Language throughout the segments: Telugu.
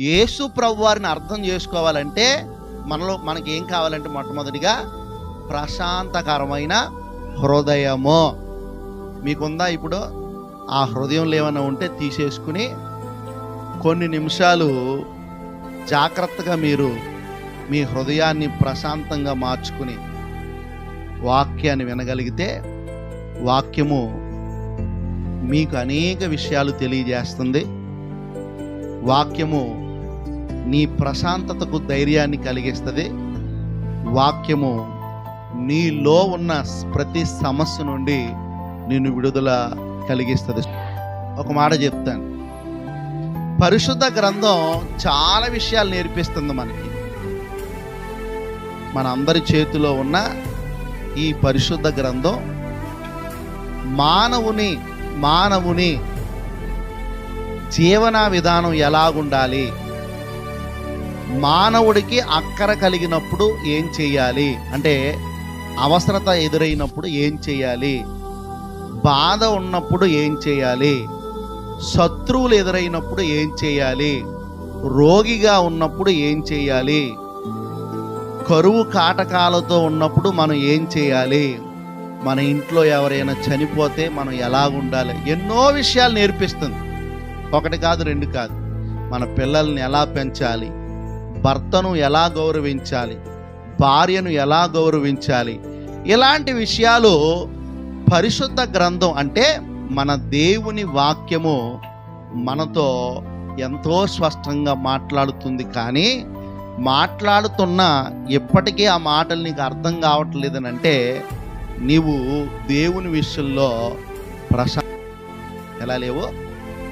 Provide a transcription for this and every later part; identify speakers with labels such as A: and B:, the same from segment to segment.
A: యేసు ప్రభు వారిని అర్థం చేసుకోవాలంటే మనలో మనకి ఏం కావాలంటే మొట్టమొదటిగా ప్రశాంతకరమైన హృదయము. మీకుందా ఇప్పుడు? ఆ హృదయంలో ఏమైనా ఉంటే తీసేసుకుని కొన్ని నిమిషాలు జాగ్రత్తగా మీరు మీ హృదయాన్ని ప్రశాంతంగా మార్చుకుని వాక్యాన్ని వినగలిగితే వాక్యము మీకు అనేక విషయాలు తెలియజేస్తుంది. వాక్యము నీ ప్రశాంతతకు ధైర్యాన్ని కలిగిస్తుంది. వాక్యము నీలో ఉన్న ప్రతి సమస్య నుండి నిన్ను విడుదల కలిగిస్తుంది. ఒక మాట చెప్తాను. పరిశుద్ధ గ్రంథం చాలా విషయాలు నేర్పిస్తుంది మనకి. మన అందరి చేతిలో ఉన్న ఈ పరిశుద్ధ గ్రంథం మానవుని మానవుని జీవన విధానం ఎలాగుండాలి? మానవుడికి అక్కర కలిగినప్పుడు ఏం చేయాలి? అంటే అవసరత ఎదురైనప్పుడు ఏం చేయాలి? బాధ ఉన్నప్పుడు ఏం చేయాలి? శత్రువులు ఎదురైనప్పుడు ఏం చేయాలి? రోగిగా ఉన్నప్పుడు ఏం చేయాలి? కరువు కాటకాలతో ఉన్నప్పుడు మనం ఏం చేయాలి? మన ఇంట్లో ఎవరైనా చనిపోతే మనం ఎలా ఉండాలి ఎన్నో విషయాలు నేర్పిస్తుంది. ఒకటి కాదు రెండు కాదు. మన పిల్లల్ని ఎలా పెంచాలి? భర్తను ఎలా గౌరవించాలి? భార్యను ఎలా గౌరవించాలి? ఇలాంటి విషయాలు పరిశుద్ధ గ్రంథం అంటే మన దేవుని వాక్యము మనతో ఎంతో స్పష్టంగా మాట్లాడుతుంది కానీ మాట్లాడుతున్న ఇప్పటికీ ఆ మాటలు నీకు అర్థం కావట్లేదని అంటే నీవు దేవుని విషయంలో ప్రశా ఎలా లేవు?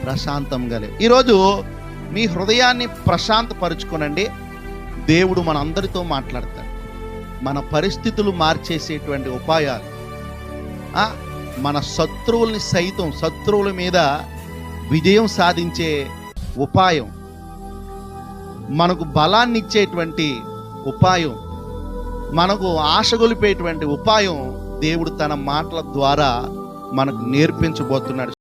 A: ప్రశాంతంగా లేవు. ఈరోజు మీ హృదయాన్ని ప్రశాంతపరుచుకోనండి. దేవుడు మన అందరితో మాట్లాడతాడు. మన పరిస్థితులు మార్చేసేటువంటి ఉపాయాలు. ఆ, మన శత్రువుల్ని సైతం శత్రువుల మీద విజయం సాధించే ఉపాయం. మనకు బలాన్ని ఇచ్చేటువంటి ఉపాయం. మనకు ఆశ గొలిపేటువంటి ఉపాయం దేవుడు తన మాటల ద్వారా మనకు నేర్పించబోతున్నాడు.